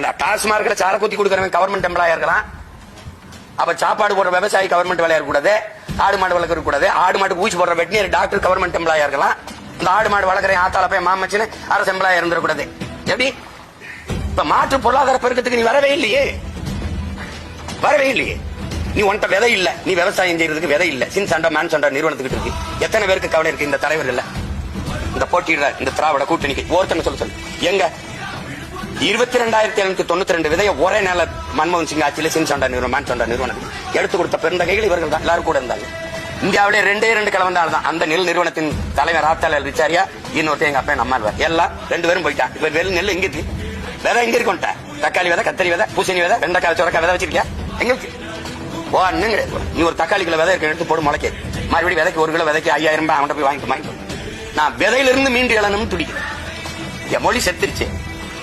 அந்த டாஸ்மார்க்ல சார குத்தி கொடுக்கறவன் கவர்மெண்ட் எம்ப்ளாயா இருக்கலாம். அப்ப சாப்பாடு போடுற விவசாயி கவர்மெண்ட் வேலையா கூடாது ஆடு மாடு வளர்க்க கூடாது ஆடு மாடு ஊசி போடுற வெட்டினியர் டாக்டர் கவர்மெண்ட் எம்ப்ளாயா இருக்கலாம். இந்த ஆடு மாடு வளர்க்குறேன் ஆத்தால போய் மாமச்சின்னு அரசு எம்ப்ளாயா இருந்துடக்கூடாது. எப்படி? இப்ப மாற்று பொருளாதார பெருக்கத்துக்கு நீ வரவே இல்லையே. வரவே இல்லையே. நீ உன்கிட்ட விதை இல்ல. நீ விவசாயம் செய்யறதுக்கு விதை இல்ல. சின் சண்டா மேன் சண்டா நிறுவனத்துக்கு இருக்கு. எத்தனை பேருக்கு கவலை இருக்கு இந்த தலைவர் இல்ல? இந்த போட்டியிடுற இந்த திராவிட கூட்டணிக்கு. ஒருத்தனை சொல்ல சொல்லு. எங்க? இருபத்தி ரெண்டாயிரத்தி எழுநூத்தி தொண்ணூத்தி ரெண்டு விதைய ஒரே நேர மன்மோகன் சிங் ஆட்சியில் சின் சண்டா நிறுவனம் மேன் சண்டா நிறுவனம் எடுத்து கொடுத்த பெருந்தகைகள் இவர்கள் தான் எல்லாரும் கூட இருந்தாங்க. இந்தியாவிலே ரெண்டே ரெண்டு கலவந்த தான் அந்த நெல் நிறுவனத்தின் தலைவர் ஆத்தாளர் விசாரியா இன்னொருத்த எங்க அப்பா நம்ம எல்லாம் ரெண்டு பேரும் போயிட்டான் இவர் வெறும் நெல் எங்க இருக்கு. விதை எங்க இருக்கும்ட்ட தக்காளி விதை கத்தரி விதை பூசணி விதை வெண்டைக்காய் சுரக்காய் விதை வச்சிருக்கியா? எங்க இருக்கு? ஒண்ணும் கிடையாது நீ ஒரு தக்காளி கிலோ விதை இருக்க எடுத்து போடு முளைக்க. மறுபடியும் விதைக்கு ஒரு கிலோ விதைக்கு ஐயாயிரம் ரூபாய் அவன்கிட்ட போய் வாங்கிட்டு வாங்கிட்டு நான் விதையிலிருந்து மீண்டு எழணும்னு துடிக்கிறேன். என் மொழி செத்துருச்சு.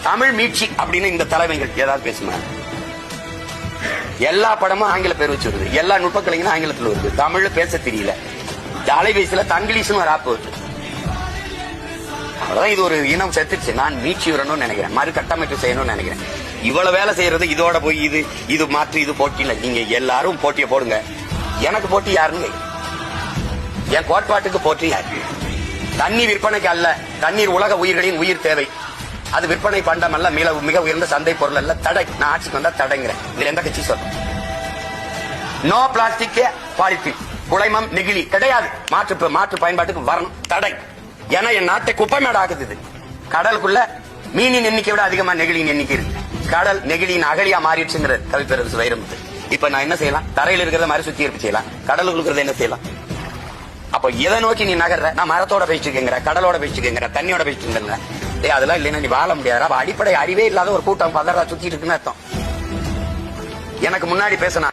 தமிழ் மீட்சி அப்படின்னு இந்த தலைமைகள் ஏதாவது பேசுமா? எல்லா படமும் ஆங்கில பேர் வச்சு வருது. எல்லா நுட்பக்கலைங்களும் ஆங்கிலத்துல வருது. தமிழ்ல பேச தெரியல. அலைபேசியில தங்கிலீஷ்னு ஒரு ஆப் வருது. அவ்வளவுதான். இது ஒரு இனம் செத்துருச்சு நான் மீட்சி வரணும்னு நினைக்கிறேன். மறு கட்டமைப்பு செய்யணும்னு நினைக்கிறேன். இவ்வளவு வேலை செய்யறது இதோட போய் இது இது மாற்று இது போட்டி நீங்க எல்லாரும் போட்டியை போடுங்க. எனக்கு போட்டி யாருங்க என் கோட்பாட்டுக்கு போட்டி யாரு? தண்ணீர் விற்பனைக்கு அல்ல. தண்ணீர் உலக உயிர்களின் உயிர் தேவை. அது விற்பனை பண்டம் அல்ல மிக மிக உயர்ந்த சந்தை பொருள் அல்ல. தடை. நான் ஆட்சிக்கு வந்தா தடைங்கிறேன். இதுல எந்த கட்சி சொல்றேன் நோ பிளாஸ்டிக் பாலித்தீன் குலைமம் நெகிழி. கிடையாது. மாற்று மாற்று பயன்பாட்டுக்கு வரணும். தடை. ஏன்னா என் நாட்டை குப்பைமேடு ஆகுது இது. கடலுக்குள்ள மீனின் எண்ணிக்கை விட அதிகமா நெகிழியின் எண்ணிக்கை இருக்கு. கடல் நெகிழியின் அகழியா மாறிடுச்சுங்கிறது கவிப்பேரரசு வைரமுத்து இப்ப நான் என்ன செய்யலாம்? தரையில் இருக்கிறத மாதிரி சுத்திகரிப்பு செய்யலாம். கடலுக்கு இருக்கிறத என்ன செய்யலாம்? அப்போ எதை நோக்கி நீ நகர்ற? நான் மரத்தோட பேசிட்டுங்கிற கடலோட பேசிட்டுங்கிற தண்ணியோட பேசிட்டுங்கிற ஏய் அதெல்லாம் இல்லைன்னா நீ வாழ முடியாது அப்ப அடிப்படை அறிவே இல்லாத ஒரு கூட்டம் பதறா சுத்திட்டு இருக்குன்னு அர்த்தம். எனக்கு முன்னாடி பேசினா